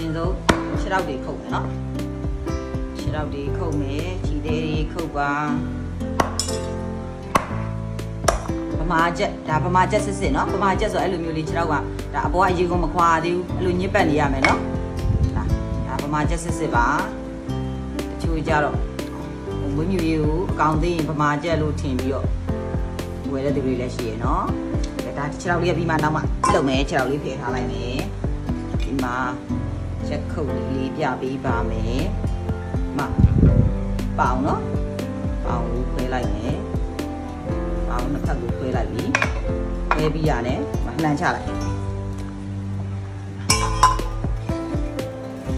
ရင်ဆုံးခြေထောက်တွေခုတ်မယ်နော်ခြေထောက်တွေခုတ်မယ်ခြေသေးတွေခုတ်ပါဗမာချက်ဒါဗမာချက်စစ်စစ်နော်ဗမာချက်ဆိုအဲ့လိုမျိုးလေးခြေထောက်ကဒါအပေါ်ကအရေကုန်မခွာသေးဘူးအဲ့လိုညစ်ပတ်နေရမယ်နော်ဒါဒါဗမာချက်စစ်စစ်ပါတချို့ကြတော့မွေးမြူရေးကိုအကောင်သေးရင်ဗမာချက်လို့ထင်ပြီးတော့ဝယ်တဲ့သူတွေလည်းရှိရနော်ဒါခြေထောက်လေးကပြီးမှနောက်မှလုံမယ်ခြေထောက်လေးဖယ်ထားလိုက်မယ်ဒီမှာ ချက်ခုတ်လေးပြပေးပါမယ်မပေါအောင်နော်ပေါအောင်ကိုခွဲလိုက်မယ်ပေါအောင်နှစ်ဖက်ကိုခွဲလိုက်ပြီခွဲပြီးရတယ်မလှန်ချလိုက်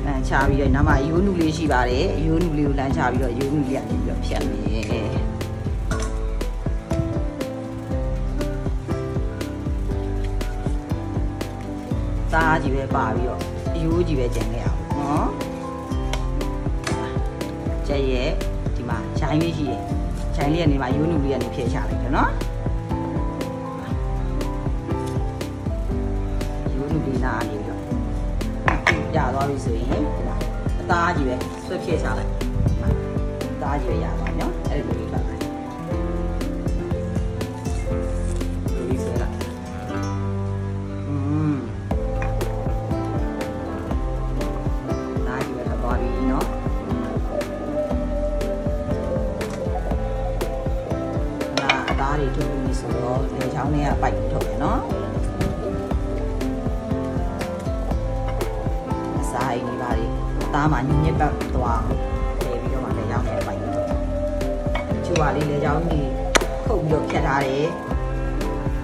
လမ်းချပြီးတော့နောက်မှရိုးနုလေးရှိပါတယ်ရိုးနုလေးကိုလမ်းချပြီးတော့ရိုးနုလေးကနေပြီးတော့ဖြတ်မယ်သားကြီးပဲပါပြီးတော့ အယိုးကြီးပဲကျန်ခဲ့အောင်နော်ကျက်ရဲ့ဒီမှာခြိုင်းလေးရှိတယ်ခြိုင်းလေးကနေမှရိုးနုလေးကနေဖြည့်ချလိုက်တယ်နော်ရိုးနုလေးနာနေပြီးတော့ပြသွားပြီဆိုရင်ဒီမှာအသားကြီးပဲဆွဲဖြည့်ချလိုက်ဒီမှာအသားကြီးပဲရသွားပြီနော်အဲ့ဒီ ထောင်းလေးကပိုက်ထုတ်တယ်နော်အစာအိမ်ဒီပါလေးသားမှာညစ်ပတ်သွားလဲပြီးတော့မှလည်းရောင်းနေပိုက်ထုတ်ချူပါလေးလည်းရောင်းနေခုတ်ပြီးတော့ဖြတ်ထားတယ်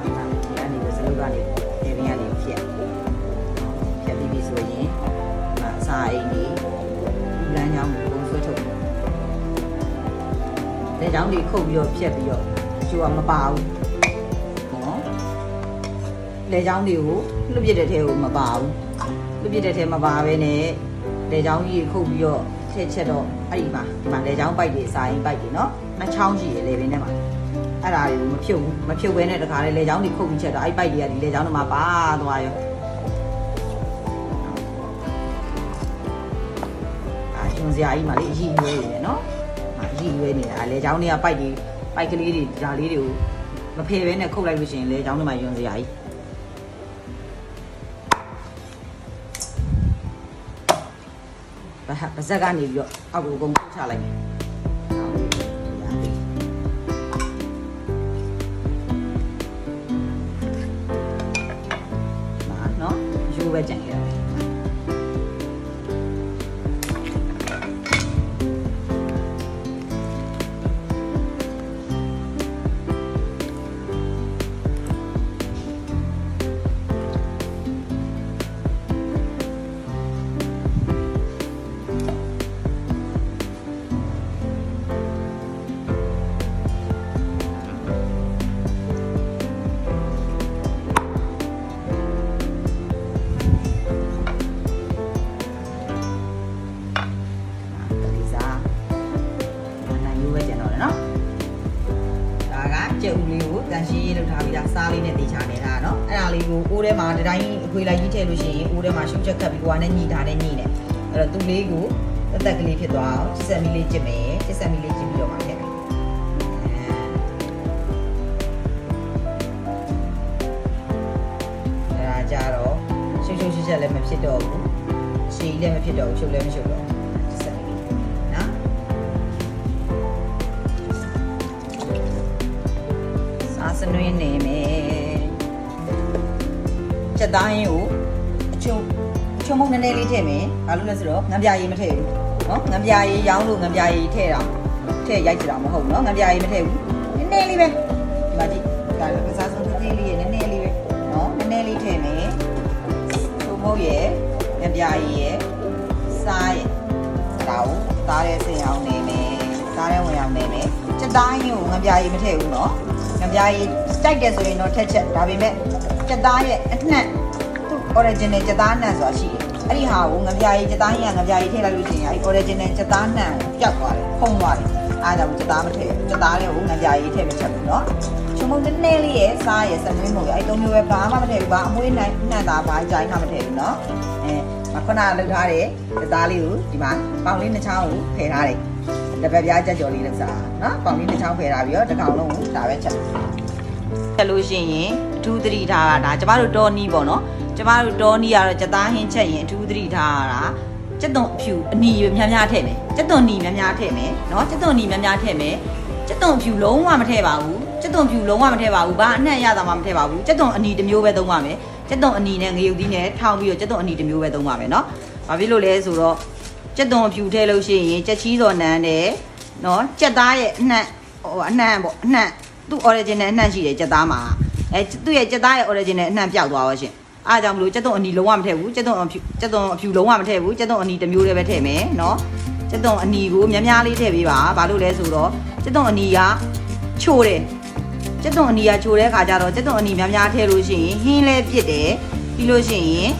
ဒီကနေစလုပ်ကနေဒီဘင်းကနေဖြတ်ဖြတ်ပြီးပြီဆိုရင်အစာအိမ်ဒီလမ်းကြောင်းကိုပုံဆွဲထုတ်တယ်လက်ကြောင်းတွေခုတ်ပြီးတော့ဖြတ်ပြီးတော့ကျိုးကမပါဘူး လက်ကြောင်းတွေကိုလွတ်ပြတဲ့ထဲကိုမပါဘူး။လွတ်ပြတဲ့ထဲမပါဘဲနဲ့လက်ကြောင်းကြီးခုတ်ပြီးတော့ထည့်ချက်တော့အဲ့ဒီမှာဒီမှာလက်ကြောင်းပိုက်တွေစာရင်ပိုက်တွေနော်။နှစ်ချောင်းရှိရလေပင်ထဲမှာအဲ့ဒါတွေကိုမဖြုတ်ဘူးမဖြုတ်ဘဲနဲ့တခါလေလက်ကြောင်းတွေခုတ်ပြီးချက်တော့အဲ့ပိုက်တွေကဒီလက်ကြောင်းတွေမှာပါသွားရောအာရှင်စရာကြီးမှလေအရည်ရွယ်နေတယ်နော်အာအရည်ရွယ်နေတာလေချောင်းတွေကပိုက်တွေပိုက်ကလေးတွေဒါလေးတွေကိုမဖယ်ဘဲနဲ့ခုတ်လိုက်လို့ရှိရင်လေချောင်းတွေမှာယွန်စရာကြီး ပါဇက်ကနေပြီးတော့အောက်ကိုအကုန်ခုတ်ချလိုက်မယ်ရာပြီမာနော်ယူပဲကြံခဲ့ရ ခွေလိုက်ကြီးထည့်လို့ရှိရင်အိုးထဲမှာရှုပ်ချက်ခတ်ပြီးဟိုကနေညှိထားတဲ့ညှိနေအဲ့တော့သူ့လေးကိုတက်တက်ကလေးဖြစ်သွားအောင်70မီလီကျစ်မယ်70မီလီကျစ်ပြီးတော့မှထည့်မယ်အဲဒါကြတော့ရှုပ်ရှုပ်ချက်ချက်လည်းမဖြစ်တော့ဘူးရှည်လည်းမဖြစ်တော့ဘူးရှုပ်လည်းမရှုပ်တော့ဘူး70မီလီနော်စားစနွေးနေမယ် ကြက်သားရင်းကိုအချုံအချုံမုံနည်းနည်းလေးထည့်မယ်ဘာလို့လဲဆိုတော့ငံပြရည်မထည့်ဘူးနော်ငံပြရည်ရောင်းလို့ငံပြရည်ထည့်တာထည့်ရိုက်ကြတာမဟုတ်ဘူးနော်ငံပြရည်မထည့်ဘူးနည်းနည်းလေးပဲဒီမှာကြည့်ဒါလည်းပစားဆုံးသေးသေးလေးရနည်းနည်းလေးပဲနော်နည်းနည်းလေးထည့်မယ်သူမဟုတ်ရယ်ငံပြရည်ရယ်စားရယ်ဒါကိုသားတဲ့ဆင်အောင်နေမယ်သားတဲ့ဝင်အောင်နေမယ်ချက်တိုင်းကိုငံပြရည်မထည့်ဘူးနော်ငံပြရည်တိုက်တယ်ဆိုရင်တော့ထက်ချက်ဒါပေမဲ့ ကြက်သားရဲ့အနှံ့သူ့ original ကြက်သားနှံဆိုတာရှိတယ်အဲ့ဒီဟာကိုငပြားကြီးကြက်သားကြီးကငပြားကြီးထည့်လိုက်လို့ရှိရင်အဲ့ original ကြက်သားနှံကိုပျောက်သွားတယ်ဖုံသွားတယ်အားကြောင့်ကြက်သားမထည့်ကြက်သားလေးကိုငပြားကြီးထည့်မချက်ဘူးเนาะချုံမုံနည်းနည်းလေးရဲ့စားရဲ့စနွေးမုံရဲ့အဲ့သုံးမျိုးပဲဘာမှမထည့်ဘူးဘာအမွှေးနိုင်နှံ့တာဘာကြိုင်းမှမထည့်ဘူးเนาะအဲ ခုနလှုပ်ထားတဲ့သားလေးကိုဒီမှာပေါင်လေးနှစ်ချောင်းကိုဖယ်ထားတယ်တပတ်ပြားကြက်ကြော်လေးလှုပ်စားနော်ပေါင်လေးနှစ်ချောင်းဖယ်ထားပြီးတော့တစ်ကောင်လုံးကိုဒါပဲချက်ချက်လို့ရှိရင် အထူးသတိထားတာဒါကျမတို့တော်နီးပေါ့နော်ကျမတို့တော်နီးကတော့စက်သားဟင်းချက်ရင်အထူးသတိထားတာစက်သွန်အဖြူအနီများများထည့်မယ်စက်သွန်နီများများထည့်မယ်နော်စက်သွန်နီများများထည့်မယ်စက်သွန်အဖြူလုံးဝမထည့်ပါဘူးစက်သွန်အဖြူလုံးဝမထည့်ပါဘူးဘာအနှံ့ရတာမှမထည့်ပါဘူးစက်သွန်အနီတစ်မျိုးပဲသုံးပါမယ်စက်သွန်အနီနဲ့ငရုတ်သီးနဲ့ထောင်းပြီးတော့စက်သွန်အနီတစ်မျိုးပဲသုံးပါမယ်နော်ဘာဖြစ်လို့လဲဆိုတော့စက်သွန်အဖြူထည့်လို့ရှိရင်စက်ချီးစော်နန်းတယ်နော်စက်သားရဲ့အနှံ့ဟိုအနှံ့ပေါ့အနှံ့သူ့ origin နဲ့အနှံ့ရှိတယ်စက်သားမှာ အဲသူ့ရဲ့စက်သားရဲ့ origin နဲ့အနှံ့ပြောက်သွားပါရှင်အားကြောင့်မလို့စက်သွန်အနီလုံးဝမထည့်ဘူးစက်သွန်အဖြူစက်သွန်အဖြူလုံးဝမထည့်ဘူးစက်သွန်အနီတစ်မျိုးလေးပဲထည့်မယ်နော်စက်သွန်အနီကိုများများလေးထည့်ပေးပါဘာလို့လဲဆိုတော့စက်သွန်အနီကချိုးတယ်စက်သွန်အနီကချိုးတဲ့ခါကျတော့စက်သွန်အနီများများထည့်လို့ရှိရင်ဟင်းလဲပြစ်တယ်ပြီးလို့ရှိရင်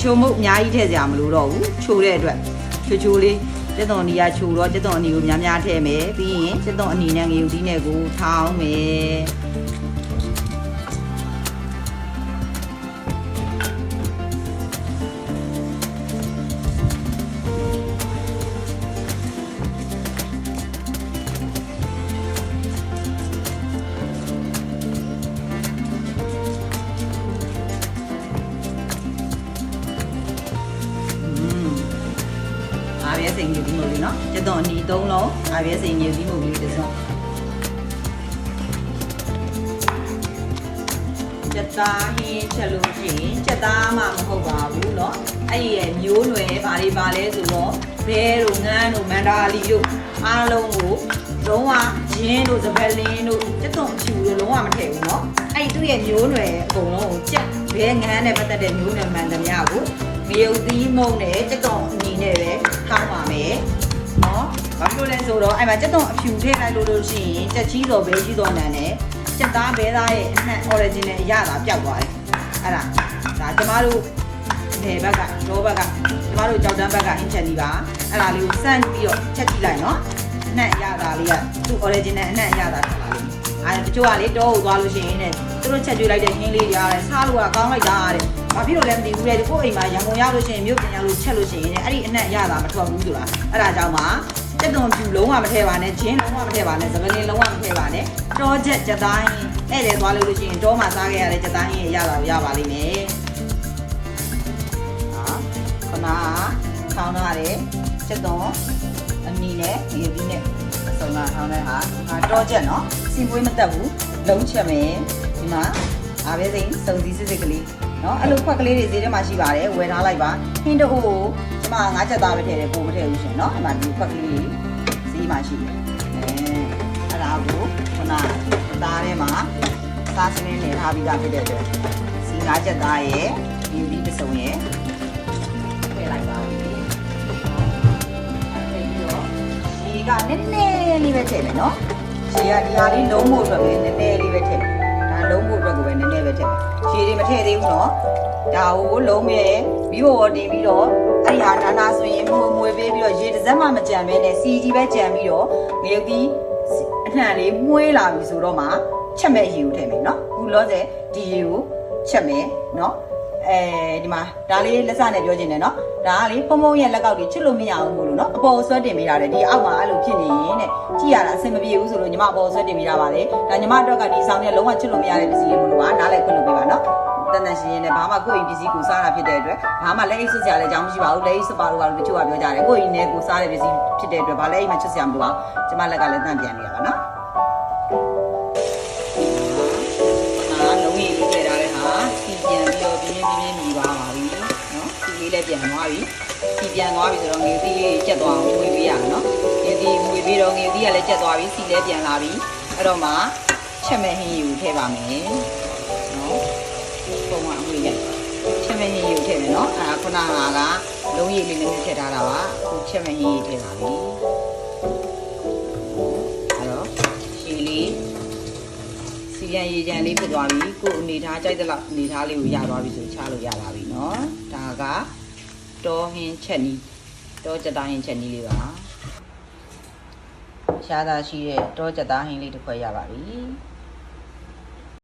ချိုးမှုအများကြီးထည့်စရာမလိုတော့ဘူးချိုးတဲ့အတွက်ချိုးချိုးလေးစက်သွန်အနီကချိုးတော့စက်သွန်အနီကိုများများထည့်မယ်ပြီးရင်စက်သွန်အနီနဲ့ငရုတ်သီးနဲ့ကိုထောင်းမယ် အားရဲစိန်ကြီးဒီမို့လေးနော်ကျတော့အနီသုံးလုံးအားရဲစိန်ကြီးဒီမို့လေးတစ်စုံကျက်သားဟင်းချက်လို့ရှိရင်ကျက်သားမှမဟုတ်ပါဘူးเนาะအဲ့ဒီရဲ့မျိုးနွယ်ဘာတွေပါလဲဆိုတော့ဘဲတို့ငန်းတို့မန္တာလီတို့အားလုံးကိုလုံးဝရင်းတို့စပယ်လင်းတို့ကျက်သွန်ဖြူတို့လုံးဝမထည့်ဘူးเนาะအဲ့ဒီသူ့ရဲ့မျိုးနွယ်အကုန်လုံးကိုကျက်ဘဲငန်းနဲ့ပတ်သက်တဲ့မျိုးနွယ်မှန်သမျှကို ငရုတ်သီးမုံနဲ့ကြက်သွန်အနီနဲ့ပဲထောင်းပါမယ်။နော်။ဘာလို့လဲဆိုတော့အဲ့မှာကြက်သွန်အဖြူထည့်လိုက်လို့လို့ရှိရင်ကြက်ချီးတော်ဘဲကြီးတော်နံနဲ့ကြက်သားဘဲသားရဲ့အနှံ့ original အရသာပျောက်သွားတယ်။အဲ့ဒါဒါကျမတို့ဒီဘက်ကလောဘက်ကကျမတို့ကြောက်တန်းဘက်ကအင်ချန်ဒီပါအဲ့ဒါလေးကိုစမ်းပြီးတော့ချက်ကြည့်လိုက်နော်။အနှံ့အရသာလေးကသူ့ original အနှံ့အရသာထွက်လာလိမ့်မယ်။ အဲ့တချို့ကလေတောကိုသွားလို့ရှိရင်တဲ့သူတို့ချက်ကျွေးလိုက်တဲ့ဟင်းလေးတွေရတယ်စားလို့ကကောင်းလိုက်တာတဲ့ဘာဖြစ်လို့လဲမသိဘူးလေကိုယ့်အိမ်မှာရန်ကုန်ရောက်လို့ရှိရင်မြို့ပြင်ရောက်လို့ချက်လို့ရှိရင်အဲ့ဒီအနက်ရတာမထွက်ဘူးဆိုတာအဲ့ဒါကြောင့်ပါစက်သွန်ပြူလုံးဝမထည့်ပါနဲ့ဂျင်းလုံးဝမထည့်ပါနဲ့စပလင်းလုံးဝမထည့်ပါနဲ့တောချက်ကြက်သားဟင်းအဲ့လေသွားလို့လို့ရှိရင်တောမှာစားခဲ့ရတဲ့ကြက်သားဟင်းရရတာကိုရပါလိမ့်မယ်ဟာခဏထောင်းထားတယ်စက်သွန်အနီနဲ့ဒီဒီနဲ့အစုံကထောင်းတဲ့ဟာဟာတောချက်နော် စီပွေးမတက်ဘူးလုံးချက်မယ်ဒီမှာအားပဲစိမ့်စုံစည်းစစ်စစ်ကလေးနော်အဲ့လိုခွက်ကလေးတွေဈေးထဲမှာရှိပါတယ်ဝယ်ထားလိုက်ပါဟင်းတအိုးကိုကျမငါးချက်သားပဲထည့်တယ်ပို့မထည့်ဘူးရှင်နော်အဲ့မှာဒီခွက်ကလေးဈေးမှာရှိတယ်အဲအဲ့ဒါကိုခုနသားထဲမှာစားစနင်းနေထားပြီးသားဖြစ်တဲ့အတွက်စီငါးချက်သားရဲ့ဒီဒီပစုံရဲ့ထည့်လိုက်ပါပြီအဲ့ပြီးတော့ဒီကနည်းနည်းလေးပဲထည့်မယ်နော် ဒီကဒီဟာလေးလုံးဖို့အတွက်ပဲနည်းနည်းလေးပဲထည့်မယ်ဒါလုံးဖို့အတွက်ကိုပဲနည်းနည်းပဲထည့်မယ်ခြေတွေမထည့်သေးဘူးနော်ဒါကိုလုံးမဲ့ပြီးတော့တင်ပြီးတော့အဲ့ဒီဟာနာနာဆိုရင်မှုမွေပေးပြီးတော့ရေတစ်စက်မှမကြံဘဲနဲ့စီကြီးပဲကြံပြီးတော့ငရုတ်သီးအနှံလေးမှုေးလာပြီဆိုတော့မှချက်မဲ့ရေကိုထည့်မယ်နော်အခုလောဆယ်ဒီရေကိုချက်မယ်နော် အဲဒီမှာဒါလေးလက်စနဲ့ပြောချင်တယ်နော်ဒါကလေဖုံဖုံရဲ့လက်ကောက်တွေချစ်လို့မရအောင်မို့လို့နော်အပေါ်ဆွဲတင်ပေးရတယ်ဒီအောက်မှာအဲ့လိုဖြစ်နေရင်တဲ့ကြည့်ရတာအဆင်မပြေဘူးဆိုလို့ညီမအပေါ်ဆွဲတင်ပေးရပါတယ်ဒါညီမအတွက်ကဒီဆောင်နဲ့လုံးဝချစ်လို့မရတဲ့ပစ္စည်းတွေမို့လို့ပါနားလည်းခွင့်လို့ပေးပါနော်တန်တန်ရှင်းရှင်းနဲ့ဘာမှကိုယ့်အိမ်ပစ္စည်းကိုစားတာဖြစ်တဲ့အတွက်ဘာမှလက်အိတ်ဆွစရာလည်းအကြောင်းမရှိပါဘူးလက်အိတ်ဆွပါလို့ကတော့တချို့ကပြောကြတယ်ကိုယ့်အိမ်နဲ့ကိုစားတဲ့ပစ္စည်းဖြစ်တဲ့အတွက်ဘာလက်အိတ်မှချစ်စရာမလိုပါဘူးကျမလက်ကလည်းတန့်ပြန်နေတာပါနော် ပြန်သွားပြီစီပြန်သွားပြီဆိုတော့ငွေသီးလေးကျက်သွားအောင်ငွေပေးရမယ်နော်ငွေသီးငွေပေးတော့ငွေသီးကလည်းကျက်သွားပြီစီလည်းပြန်လာပြီအဲ့တော့မှချက်မဲ့ဟင်းယူထည့်ပါမယ်နော်ပုံမှန်အမွေနဲ့ချက်မဲ့ဟင်းရီကိုထည့်မယ်နော်အဲခုနကကလုံးရည်လေးနည်းနည်းထည့်ထားတာပါအခုချက်မဲ့ဟင်းရီထည့်ပါပြီအဲတော့ရှည်လေးစီရန်ရေချန်လေးဖြစ်သွားပြီကိုယ်အနေထားကြိုက်တဲ့လောက်အနေထားလေးကိုရသွားပြီဆိုချလို့ရပါပြီနော်ဒါက တောဟင်းချက်နီးတောကြက်သားဟင်းချက်နီးလေးပါရှားသာရှိတဲ့တောကြက်သားဟင်းလေးတစ်ခွဲရပါပြီ